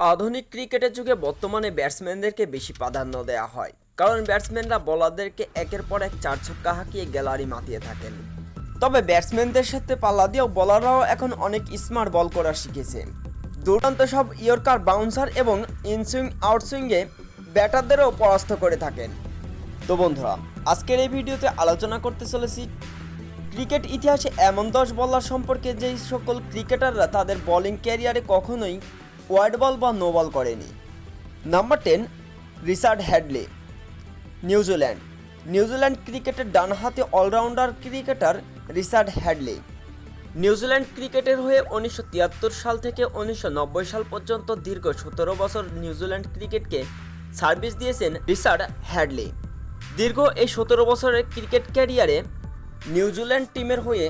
আধুনিক ক্রিকেটের যুগে বর্তমানে ব্যাটসম্যানদেরকে বেশি প্রাধান্য দেওয়া হয়। কারণ ব্যাটসম্যানরা বলারদেরকে একের পর এক চার ছক্কা হাঁকিয়ে গ্যালারি মাতিয়ে থাকেন। তবে ব্যাটসম্যানদের সাথে পাল্লা দিয়েও বলাররাও এখন অনেক স্মার্ট বল করা শিখেছে। দুর্দান্ত সব ইয়র্কার বাউন্সার এবং ইনসুইং আউটসুইংয়ে ব্যাটারদেরও পরাস্ত করে থাকেন। তো বন্ধুরা, আজকের এই ভিডিওতে আলোচনা করতে চলেছি ক্রিকেট ইতিহাসে এমন দশ বলার সম্পর্কে যেই সকল ক্রিকেটাররা তাদের বোলিং ক্যারিয়ারে কখনোই ওয়াইড বল বা নো বল করেনি। Number ten Richard Hadlee New Zealand New Zealand ক্রিকেটের ডানহাতে allrounder cricketer Richard Hadlee. New Zealand ক্রিকেটের হয়ে উনিশশো তিয়াত্তর সাল থেকে উনিশশো নব্বই সাল পর্যন্ত দীর্ঘ সতেরো বছর নিউজিল্যান্ড ক্রিকেটকে সার্ভিস দিয়েছেন রিচার্ড হ্যাডলি। দীর্ঘ এই সতেরো বছরের ক্রিকেট ক্যারিয়ারে নিউজিল্যান্ড টিমের হয়ে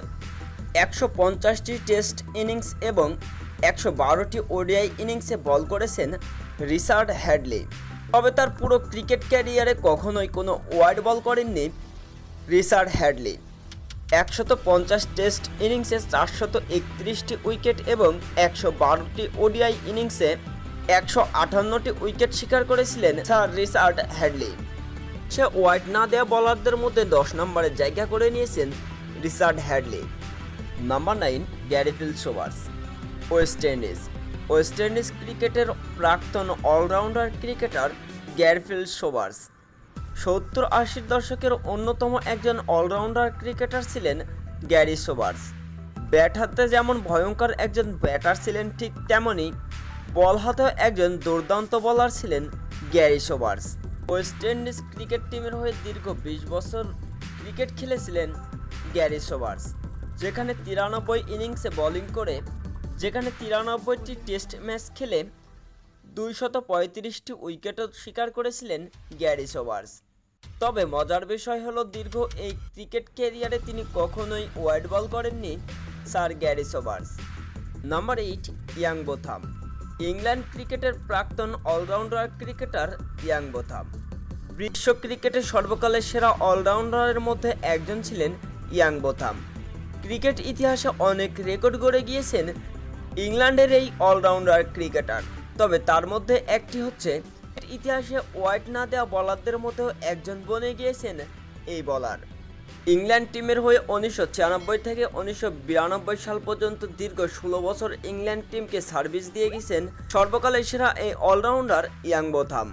একশো পঞ্চাশটি টেস্ট ইনিংস এবং একশো বারোটি ওডিআই ইনিংসে বল করেছেন রিচার্ড হ্যাডলি। তবে তার পুরো ক্রিকেট ক্যারিয়ারে কখনোই কোনো ওয়াইড বল করেননি রিচার্ড হ্যাডলি। একশত পঞ্চাশ টেস্ট ইনিংসে চারশত একত্রিশটি উইকেট এবং একশো বারোটি ওডিআই ইনিংসে একশো আটান্নটি উইকেট শিকার করেছিলেন স্যার রিচার্ড হ্যাডলি। সে ওয়াইড না দেওয়া বলারদের মধ্যে দশ নম্বরে জায়গা করে নিয়েছেন Richard Hadlee. Number nine Garfield Sobers West Indies. West Indies ক্রিকেটের প্রাক্তন অলরাউন্ডার ক্রিকেটার গ্যারিফিল সোভার্স সত্তর আশির দশকের অন্যতম একজন অলরাউন্ডার ক্রিকেটার ছিলেন গ্যারি সোভার্স ব্যাট হাতে যেমন ভয়ঙ্কর একজন ব্যাটার ছিলেন ঠিক তেমনই বল হাতেও একজন দুর্দান্ত বলার ছিলেন Garry Sobers West Indies cricket টিমের হয়ে দীর্ঘ বিশ বছর ক্রিকেট খেলেছিলেন গ্যারি সোভার্স যেখানে তিরানব্বই ইনিংসে বোলিং করে যেখানে তিরানব্বইটি টেস্ট ম্যাচ খেলে দুইশত পঁয়ত্রিশটি উইকেটও শিকার করেছিলেন গ্যারি সোভার্স তবে মজার বিষয় হলো দীর্ঘ এই ক্রিকেট ক্যারিয়ারে তিনি কখনোই ওয়াইড বল করেননি sir Garry Sobers number eight, Ian Botham. England ক্রিকেটের প্রাক্তন অলরাউন্ডার ক্রিকেটার ইয়াং বোথাম। বিশ্ব ক্রিকেটের সর্বকালের সেরা অলরাউন্ডারের মধ্যে একজন ছিলেন ইয়াং বোথাম। ক্রিকেট ইতিহাসে অনেক রেকর্ড গড়ে গিয়েছেন ইংল্যান্ডের এই অলরাউন্ডার ক্রিকেটার। তবে তার মধ্যে একটি হচ্ছে, ইতিহাসে ওয়াইট না দেওয়া বলারদের মধ্যেও একজন বনে গিয়েছেন এই বলার। ইংল্যান্ড টিমের হয়ে উনিশশো ছিয়ানব্বই থেকে উনিশশো বিরানব্বই সাল পর্যন্ত দীর্ঘ ষোলো বছর ইংল্যান্ড টিমকে সার্ভিস দিয়ে গেছেন সর্বকালের সেরা এই অলরাউন্ডার ইয়াং বোথাম।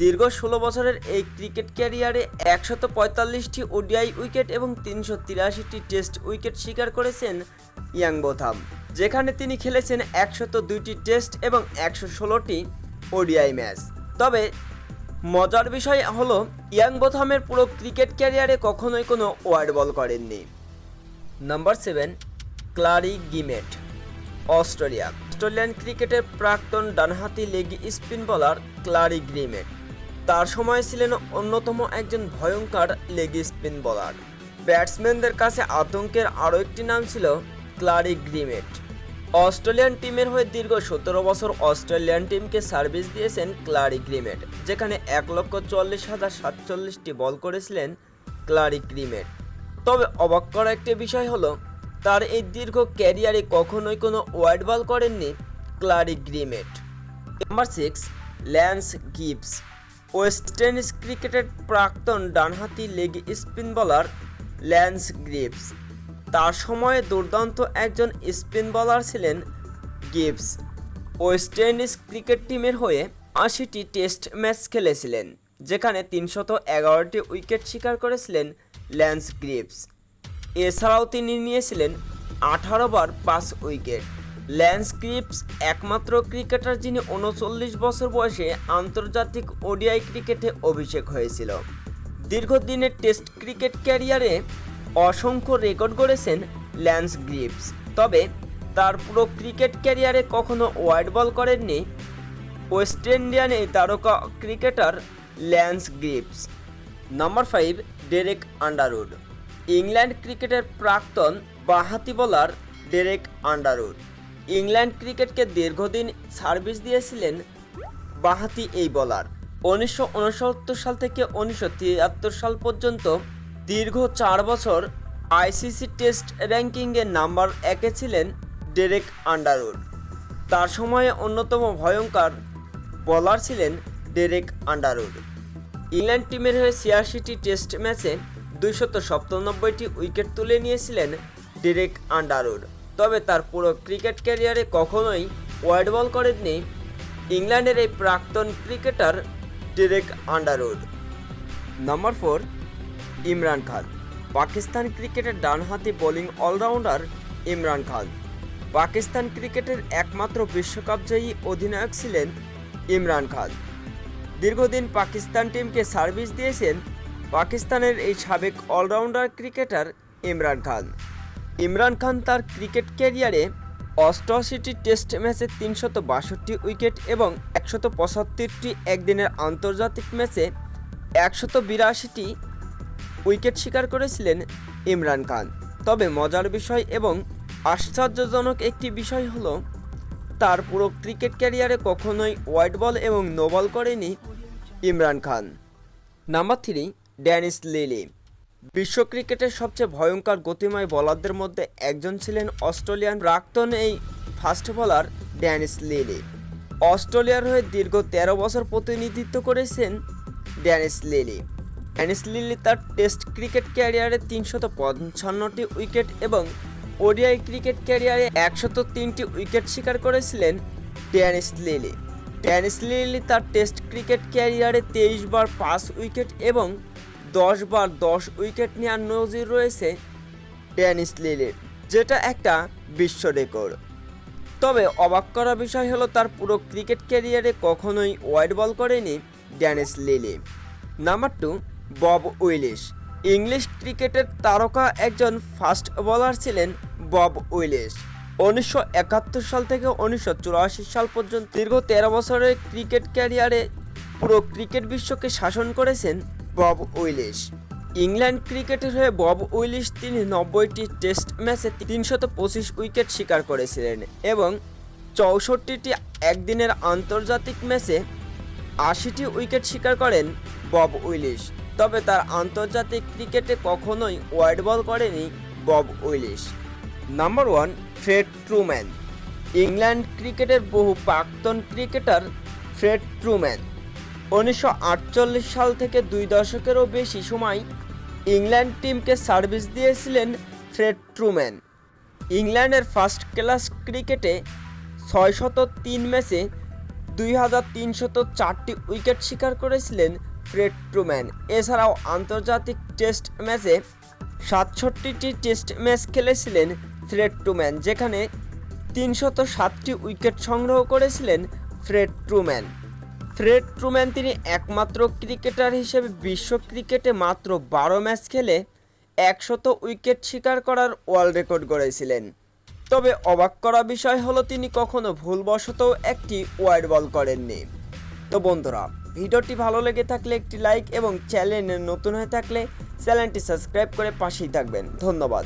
দীর্ঘ ষোলো বছরের এই ক্রিকেট ক্যারিয়ারে একশত পঁয়তাল্লিশটি ওডিআই উইকেট এবং তিনশো তিরাশিটি টেস্ট উইকেট শিকার করেছেন ইয়াং বোথাম, যেখানে তিনি খেলেছেন একশত দুইটি টেস্ট এবং একশো ষোলোটি ওডিআই ম্যাচ। তবে মজার বিষয় হলো, ইয়াং বোথামের পুরো ক্রিকেট ক্যারিয়ারে কখনোই কোনো ওয়ার্ড বল করেননি। Number seven, Clarrie Grimmett, Australia. Australian ক্রিকেটের প্রাক্তন ডানহাতি leg spin bowler Clarrie Grimmett তার সময় ছিলেন অন্যতম একজন ভয়ঙ্কর লেগ স্পিন বোলার। ব্যাটসম্যানদের কাছে আতঙ্কের আরও একটি নাম ছিল ক্লারি গ্রিমেট। অস্ট্রেলিয়ান টিমের হয়ে দীর্ঘ সতেরো বছর অস্ট্রেলিয়ান টিমকে সার্ভিস দিয়েছেন ক্লারি গ্রিমেট, যেখানে এক লক্ষ চল্লিশ হাজার সাতচল্লিশটি বল করেছিলেন ক্লারি গ্রিমেট। তবে অবাক করা একটি বিষয় হলো, তার এই দীর্ঘ ক্যারিয়ারে কখনোই কোনো ওয়াইড বল করেননি Clarrie Grimmett. Number six, Lance Gibbs. West Indies ক্রিকেটের প্রাক্তন ডানহাতি leg spin bowler Lance Gibbs তার সময়ে দুর্দান্ত একজন স্পিন বলার ছিলেন গিবস ওয়েস্ট ইন্ডিজ ক্রিকেট টিমের হয়ে আশিটি টেস্ট ম্যাচ খেলেছিলেন, যেখানে তিনশত এগারোটি উইকেট শিকার করেছিলেন ল্যান্স গ্রিপস এছাড়াও তিনি নিয়েছিলেন আঠারো বার পাঁচ উইকেট। ল্যান্স ক্রিপস একমাত্র ক্রিকেটার যিনি উনচল্লিশ বছর বয়সে আন্তর্জাতিক ওডিআই ক্রিকেটে অভিষেক হয়েছিল। দীর্ঘদিনের টেস্ট ক্রিকেট ক্যারিয়ারে অসংখ্য রেকর্ড গড়েছেন ল্যান্স গ্রিপস তবে তার পুরো ক্রিকেট ক্যারিয়ারে কখনো ওয়াইড বল করেননি ওয়েস্ট ইন্ডিয়ান এই তারকা cricketer Lance Gibbs number five, Derek Underwood. England ক্রিকেটের প্রাক্তন বাঁহাতি বোলার ডেরেক আন্ডারউড। ইংল্যান্ড ক্রিকেটকে দীর্ঘদিন সার্ভিস দিয়েছিলেন বাঁহাতি এই বোলার। উনিশশো সাল থেকে উনিশশো তিয়াত্তর সাল পর্যন্ত দীর্ঘ চার বছর আইসিসি টেস্ট র্যাঙ্কিংয়ে নাম্বার একে ছিলেন ডেরেক আন্ডারউড। তার সময়ে অন্যতম ভয়ঙ্কর বলার ছিলেন ডেরেক আন্ডারউড। ইংল্যান্ড টিমের হয়ে ছিয়াশিটি টেস্ট ম্যাচে দুইশত সপ্তানব্বইটি উইকেট তুলে নিয়েছিলেন ডেরেক আন্ডারউড। তবে তার পুরো ক্রিকেট ক্যারিয়ারে কখনোই ওয়াইড বল করেননি ইংল্যান্ডের এই প্রাক্তন cricketer Derek Underwood. Number four, Imran Khan. Pakistan ক্রিকেটের ডানহাতি বোলিং অলরাউন্ডার ইমরান খান। পাকিস্তান ক্রিকেটের একমাত্র বিশ্বকাপ জয়ী অধিনায়ক ছিলেন ইমরান খান। দীর্ঘদিন পাকিস্তান টিমকে সার্ভিস দিয়েছেন পাকিস্তানের এই সাবেক অলরাউন্ডার ক্রিকেটার ইমরান খান। ইমরান খান তার ক্রিকেট ক্যারিয়ারে অষ্টআশিটি টেস্ট ম্যাচে তিনশত বাষট্টি উইকেট এবং একশত পঁচাত্তরটি একদিনের আন্তর্জাতিক ম্যাচে একশত বিরাশিটি উইকেট শিকার করেছিলেন ইমরান খান। তবে মজার বিষয় এবং আশ্চর্যজনক একটি বিষয় হল, তার পুরো ক্রিকেট ক্যারিয়ারে কখনোই হোয়াইট বল এবং নো বল করেনি Imran Khan. Number three Dennis Lillee. বিশ্ব ক্রিকেটের সবচেয়ে ভয়ঙ্কর গতিময় বলারদের মধ্যে একজন ছিলেন অস্ট্রেলিয়ান প্রাক্তন এই ফাস্ট বোলার ড্যানিস লিলি। অস্ট্রেলিয়ার হয়ে দীর্ঘ তেরো বছর প্রতিনিধিত্ব করেছেন ড্যানিস লিলি। ড্যানিস লিলি তার টেস্ট ক্রিকেট ক্যারিয়ারে তিনশত পঞ্চান্নটি উইকেট এবং ওডিআই ক্রিকেট ক্যারিয়ারে একশত তিনটি উইকেট শিকার করেছিলেন ড্যানিস লিলি। ড্যানিস লিলি তার টেস্ট ক্রিকেট ক্যারিয়ারে তেইশ বার পাঁচ উইকেট এবং দশ বার দশ উইকেট নেওয়ার নজির রয়েছে ড্যানিস লিলির, যেটা একটা বিশ্ব রেকর্ড। তবে অবাক করা বিষয় হলো তার পুরো ক্রিকেট ক্যারিয়ারে কখনোই ওয়াইড বল করেনি Dennis Lillee. Number two, Bob Willis. English ক্রিকেটের তারকা একজন ফাস্ট বলার ছিলেন বব উইলিশ। উনিশশো একাত্তর সাল থেকে উনিশশো চুরাশি সাল পর্যন্ত দীর্ঘ তেরো বছরের ক্রিকেট ক্যারিয়ারে পুরো ক্রিকেট বিশ্বকে শাসন করেছেন বব উইলিশ। ইংল্যান্ড ক্রিকেটের হয়ে বব উইলিশ তিনি নব্বইটি টেস্ট ম্যাচে তিনশত পঁচিশ উইকেট শিকার করেছিলেন এবং চৌষট্টিটি একদিনের আন্তর্জাতিক ম্যাচে আশিটি উইকেট শিকার করেন বব উইলিশ। তবে তার আন্তর্জাতিক ক্রিকেটে কখনোই ওয়াইড বল করেনি Bob Willis. Number one, Fred Trueman. England ক্রিকেটের বহু প্রাক্তন ক্রিকেটার ফ্রেড ট্রুম্যান। উনিশশো আটচল্লিশ সাল থেকে দুই দশকেরও বেশি সময় ইংল্যান্ড টিমকে সার্ভিস দিয়েছিলেন ফ্রেড ট্রুম্যান। ইংল্যান্ডের ফার্স্ট ক্লাস ক্রিকেটে ছয়শত তিন ম্যাচে দুই হাজার তিনশত চারটি উইকেট শিকার করেছিলেন ফ্রেড ট্রুম্যান। এছাড়াও আন্তর্জাতিক টেস্ট ম্যাচে সাতষট্টিটি টেস্ট ম্যাচ খেলেছিলেন ফ্রেড ট্রুম্যান, যেখানে তিনশত সাতটি উইকেট সংগ্রহ করেছিলেন ফ্রেড ট্রুম্যান। ফ্রেড ট্রুম্যান তিনি একমাত্র ক্রিকেটার হিসেবে বিশ্ব ক্রিকেটে মাত্র বারো ম্যাচ খেলে একশত উইকেট শিকার করার ওয়ার্ল্ড রেকর্ড গড়েছিলেন। তবে অবাক করা বিষয় হলো তিনি কখনো ভুলবশত একটি ওয়াইড বল করেননি। তো বন্ধুরা, ভিডিওটি ভালো লেগে থাকলে একটি লাইক এবং চ্যানেলে নতুন হয়ে থাকলে চ্যানেলটি সাবস্ক্রাইব করে পাশেই থাকবেন। ধন্যবাদ।